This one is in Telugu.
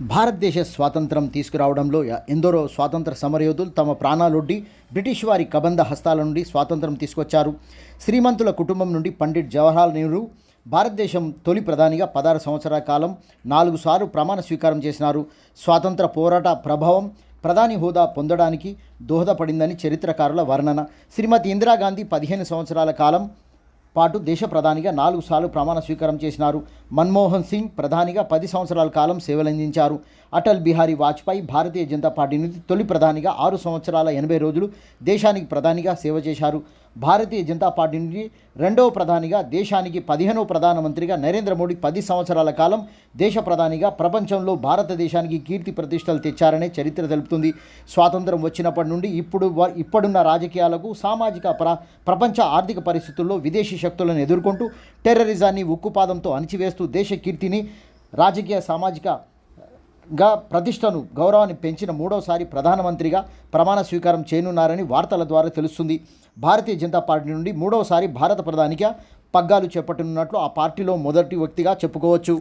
భారతదేశ స్వాతంత్రం తీసుకురావడంలో ఎందరో స్వాతంత్ర సమరయోధులు తమ ప్రాణాలొడ్డి బ్రిటిష్ వారి కబంధ హస్తాల నుండి స్వాతంత్రం తీసుకొచ్చారు. శ్రీమంతుల కుటుంబం నుండి పండిట్ జవహర్లాల్ నెహ్రూ భారతదేశం తొలి ప్రధానిగా పదహారు సంవత్సరాల కాలం నాలుగు సార్లు ప్రమాణ స్వీకారం చేసినారు. స్వాతంత్ర పోరాట ప్రభావం ప్రధాని హోదా పొందడానికి దోహదపడిందని చరిత్రకారుల వర్ణన. శ్రీమతి ఇందిరాగాంధీ పదిహేను సంవత్సరాల కాలం పాటు దేశ ప్రధానిగా నాలుగు సార్లు ప్రమాణ స్వీకారం చేసినారు. మన్మోహన్ సింగ్ ప్రధానిగా పది సంవత్సరాల కాలం సేవలందించారు. అటల్ బిహారీ వాజ్పేయి భారతీయ జనతా పార్టీ నుంచి తొలి ప్రధానిగా ఆరు సంవత్సరాల ఎనభై రోజులు దేశానికి ప్రధానిగా సేవ చేశారు. భారతీయ జనతా పార్టీ నుండి రెండవ ప్రధానిగా దేశానికి పదిహేనవ ప్రధానమంత్రిగా నరేంద్ర మోడీ పది సంవత్సరాల కాలం దేశ ప్రధానిగా ప్రపంచంలో భారతదేశానికి కీర్తి ప్రతిష్టలు తెచ్చారనే చరిత్ర తెలుపుతుంది. స్వాతంత్రం వచ్చినప్పటి నుండి ఇప్పుడు వ- ఇప్పుడున్న రాజకీయాలకు సామాజిక ప్ర ప్రపంచ ఆర్థిక పరిస్థితుల్లో విదేశీ శక్తులను ఎదుర్కొంటూ టెర్రరిజాన్ని ఉక్కుపాదంతో అణిచివేస్తూ దేశ కీర్తిని రాజకీయ సామాజిక గా ప్రతిష్టను గౌరవాన్ని పెంచిన మూడోసారి ప్రధానమంత్రిగా ప్రమాణ స్వీకారం చేయనున్నారని వార్తల ద్వారా తెలుస్తుంది. భారతీయ జనతా పార్టీ నుండి మూడవసారి భారత ప్రధానిగా పగ్గాలు చేపట్టనున్నట్లు ఆ పార్టీలో మొదటి వ్యక్తిగా చెప్పుకోవచ్చు.